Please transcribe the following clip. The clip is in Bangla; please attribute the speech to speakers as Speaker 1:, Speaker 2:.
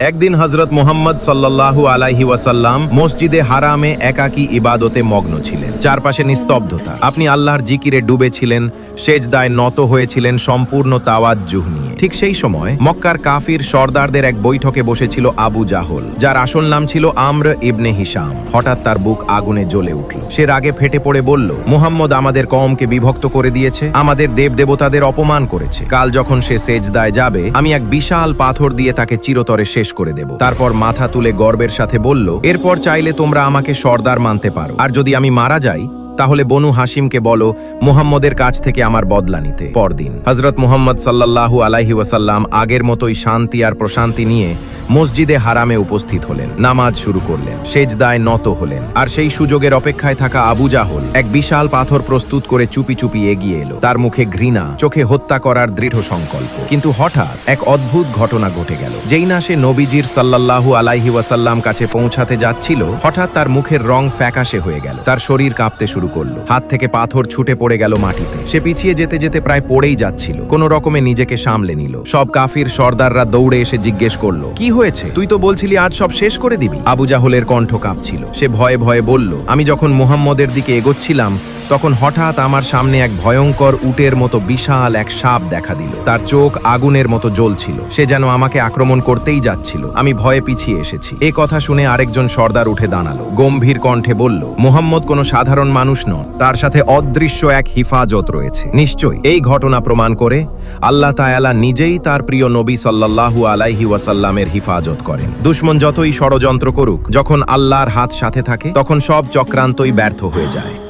Speaker 1: একদিন হজরত মোহাম্মদ সাল্লাল্লাহু আলাহি ওয়াসাল্লাম মসজিদে হারামে একাকি ইবাদতে মগ্ন ছিলেন। চারপাশে নিস্তব্ধতা। আপনি আল্লাহর জিকিরে ডুবে ছিলেন সেজদায় নত হয়েছিলেন, সম্পূর্ণ তাওয়াজ নিয়ে। ঠিক সেই সময় মক্কার কাফির সর্দারদের এক বৈঠকে বসেছিল আবু জাহল, যার আসল নাম ছিল আম্র ইবনে হিসাম হঠাৎ তার বুক আগুনে জ্বলে উঠল। সে রাগে ফেটে পড়ে বলল, মুহাম্মদ আমাদের কওমকে বিভক্ত করে দিয়েছে, আমাদের দেব দেবতাদের অপমান করেছে। কাল যখন সে সেজদায় যাবে, আমি এক বিশাল পাথর দিয়ে তাকে চিরতরে শেষ করে দেব। তারপর মাথা তুলে গর্বের সাথে বলল, এরপর চাইলে তোমরা আমাকে সর্দার মানতে পারো। আর যদি আমি মারা যাই তাহলে বনু হাসিমকে বলো, মুহাম্মদের কাছ থেকে আমার বদলা নিতে। পরদিন। হজরত মুহাম্মদ সাল্লাল্লাহু আলাহি ওয়াসাল্লাম আগের মতোই শান্তি আর প্রশান্তি নিয়ে মসজিদে হারামে উপস্থিত হলেন, নামাজ শুরু করলেন, সেজদায় নত হলেন, আর সেই সুযোগের অপেক্ষায় থাকা আবু জাহল এক বিশাল পাথর প্রস্তুত করে চুপি চুপি এগিয়ে এলো। তার মুখে ঘৃণা, চোখে হত্যা করার দৃঢ় সংকল্প। কিন্তু হঠাৎ এক অদ্ভুত ঘটনা ঘটে গেল। যেই না সে নবীজির সাল্লাল্লাহু আলাইহি ওয়াসাল্লাম কাছে পৌঁছাতে যাচ্ছিল, হঠাৎ তার মুখের রং ফ্যাকাশে হয়ে গেল। তার শরীর কাঁপতে শুরু করল। হাত থেকে পাথর ছুটে পড়ে গেল মাটিতে। সে পিছিয়ে যেতে যেতে প্রায় পড়েই যাচ্ছিল। কোন রকমে নিজেকে সামলে নিল। সব কাফির সর্দাররা দৌড়ে এসে জিজ্ঞেস করল, কি হয়েছে? তুই তো বলছিলি আজ সব শেষ করে দিবি। আবু জাহলের কণ্ঠ কাঁপছিল। সে ভয়ে ভয়ে বলল, আমি যখন মুহাম্মদের দিকে এগোচ্ছিলাম তখন হঠাৎ আমার সামনে এক ভয়ঙ্কর উটের মতো বিশাল এক সাপ দেখা দিল। তার চোখ আগুনের মতো জ্বলছিল। সে যেন আমাকে আক্রমণ করতেই যাচ্ছিল। আমি ভয়ে পিছিয়ে এসেছি। এ কথা শুনে আরেকজন সর্দার উঠে দাঁড়াল। গম্ভীর কণ্ঠে বলল, মোহাম্মদ কোনো সাধারণ মানুষ নন। তার সাথে অদৃশ্য এক হিফাজত রয়েছে। নিশ্চয়ই, এই ঘটনা প্রমাণ করে আল্লাহ তায়ালা নিজেই তার প্রিয় নবী সাল্লাল্লাহু আলাইহি ওয়াসাল্লামের হিফাজত করেন। দুশ্মন যতই ষড়যন্ত্র করুক, যখন আল্লাহর হাত সাথে থাকে, তখন সব চক্রান্তই ব্যর্থ হয়ে যায়।